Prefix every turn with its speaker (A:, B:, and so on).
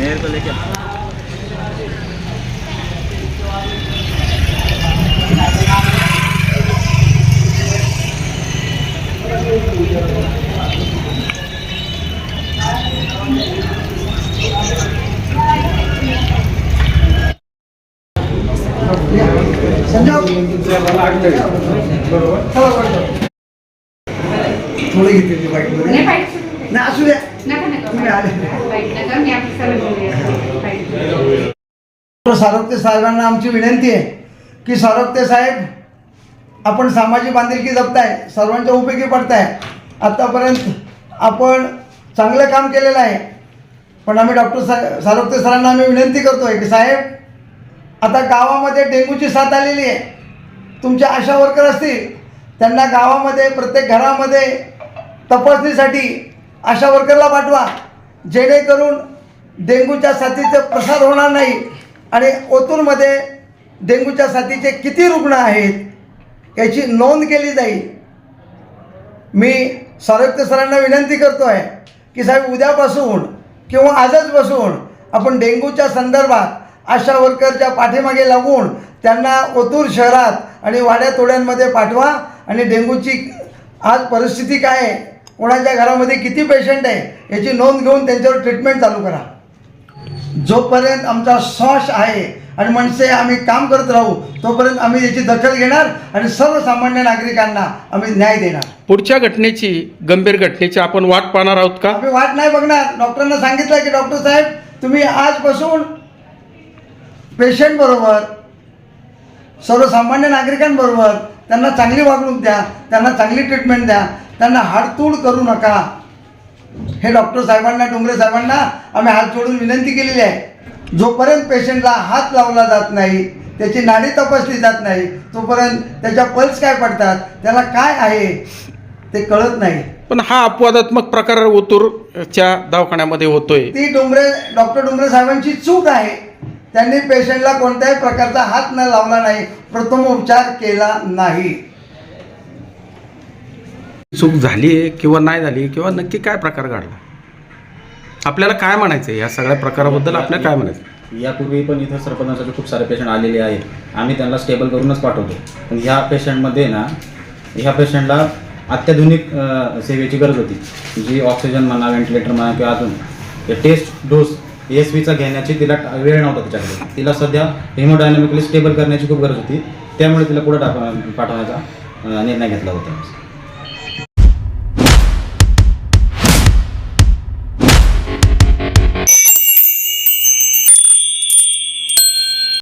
A: mere ko leke
B: तर सारोगते साहेबांना आमची विनंती आहे की सारोगते साहेब आपण सामाजिक बांधिलकी जपताय सर्वांच्या उपयोगी पडताय. आत्तापर्यंत आपण चांगलं काम केलेलं आहे. पण आम्ही डॉक्टर सा सारोगते सरांना आम्ही विनंती करतोय की साहेब आता गावामध्ये डेंग्यूची साथ आलेली आहे. तुमच्या आशा वर्कर असतील त्यांना गावामध्ये प्रत्येक घरामध्ये तपासणीसाठी आशा वर्करला पाठवा. जेणेकरून डेंग्यूच्या साथीचं प्रसार होणार नाही. आणि ओतूरमध्ये डेंग्यूच्या साथीचे किती रुग्ण आहेत याची नोंद केली जाईल. मी सारोग्य सरांना विनंती करतो आहे की साहेब उद्यापासून किंवा आजच बसून आपण डेंग्यूच्या संदर्भात आशा वर्करच्या पाठीमागे लागून त्यांना ओतूर शहरात आणि वाड्या तोड्यांमध्ये पाठवा आणि डेंग्यूची आज परिस्थिती काय आहे कोणाच्या घरामध्ये किती पेशंट आहे याची नोंद घेऊन त्यांच्यावर ट्रीटमेंट चालू करा. जोपर्यंत आमचा श्वास आहे आणि मनसे आम्ही काम करत राहू तोपर्यंत आम्ही याची दखल घेणार आणि सर्वसामान्य नागरिकांना आम्ही न्याय देणार.
C: पुढच्या घटनेची गंभीर घटनेची आपण वाट पाहणार आहोत का?
B: आम्ही वाट नाही बघणार. डॉक्टरांना सांगितलं की डॉक्टर साहेब तुम्ही आजपासून पेशंट बरोबर सर्वसामान्य नागरिकांबरोबर त्यांना चांगली वागणूक द्या त्यांना चांगली ट्रीटमेंट द्या त्यांना हाडतूड करू नका हे डॉक्टर साहेबांना डोंगरे साहेबांना आम्ही हात जोडून विनंती केलेली आहे. जोपर्यंत पेशंटला हात लावला जात नाही त्याची नाडी तपासली जात नाही तोपर्यंत त्याच्या पल्स काय पडतात त्याला काय आहे ते कळत नाही.
C: पण हा अपवादात्मक प्रकार ओतूरच्या दवाखान्यामध्ये होतोय.
B: ती डोंगरे डॉक्टर डोंगरे साहेबांची चूक आहे. त्यांनी पेशंटला कोणत्याही प्रकारचा हात न लावला नाही प्रथमोपचार केला नाही.
C: चूक झाली आहे किंवा नाही झाली किंवा नक्की काय प्रकार घडला? आपल्याला काय म्हणायचं या सगळ्या प्रकाराबद्दल आपल्याला काय म्हणायचं
D: यापूर्वी पण इथं सरपंचाचे खूप सारे पेशंट आलेले आहेत. आम्ही त्यांना स्टेबल करूनच पाठवतो. पण ह्या पेशंटमध्ये ना ह्या पेशंटला अत्याधुनिक सेवेची गरज होती. जी ऑक्सिजन म्हणा व्हेंटिलेटर म्हणा किंवा अजून टेस्ट डोस एस व्हीचा घेण्याची तिला वेळ नव्हता तिच्याकडे. तिला सध्या हेमोडायनॅमिकली स्टेबल करण्याची खूप गरज होती. त्यामुळे तिला पुढे टाक पाठवण्याचा निर्णय घेतला होता.